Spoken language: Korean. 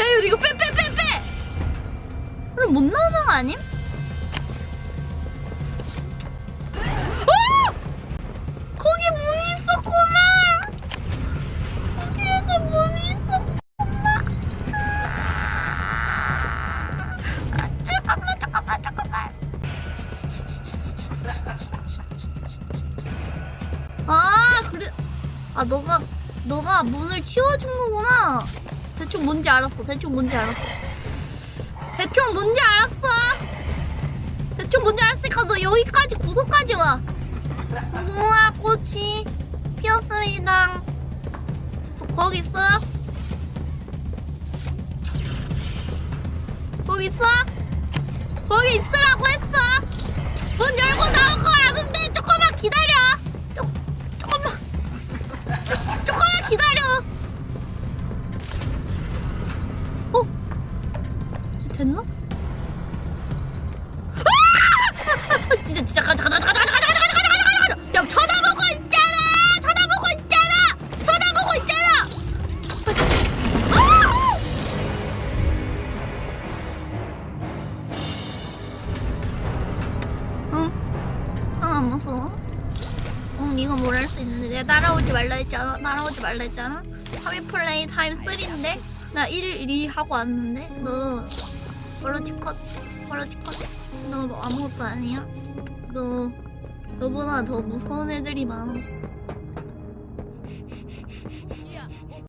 야 이거 빼 빼 빼 빼. 그럼 못 나오는 거 아님? 어! 거기 문이 있었구나. 거기에도 문이 있었구나. 아, 잠깐만 잠깐만 잠깐만. 아 그래. 아 너가 너가 문을 치워준 거구나. 대충 뭔지 알았어. 대충 뭔지 알았어. 대충 뭔지 알았어. 대충 뭔지 알았으니까 너 여기까지 구석까지 와. 무궁화 꽃이 피었습니다. 됐어, 거기 있어? 거기 있어? 거기 있으라고 했어. 문 열고 나올 거 아는데 조금만 기다려. 조, 조금만. 조금만 기다려. 됐나? 아! 진짜 진짜 가자 가자 가자 가자 가자 가자 가자 가자 가자 가자. 야 쳐다보고 있잖아! 쳐다보고 있잖아! 쳐다보고 있잖아! 아! 응? 응안 무서워? 응 이거 뭘 할 수 있는데? 내가 따라오지 말라 했잖아. 따라오지 말라 했잖아. 하위 플레이 타임 3인데? 나 1, 2 하고 왔는데? 너 멀어지 컷 멀어지 컷너 뭐 아무것도 아니야? 너 너보다 더 무서운 애들이 많아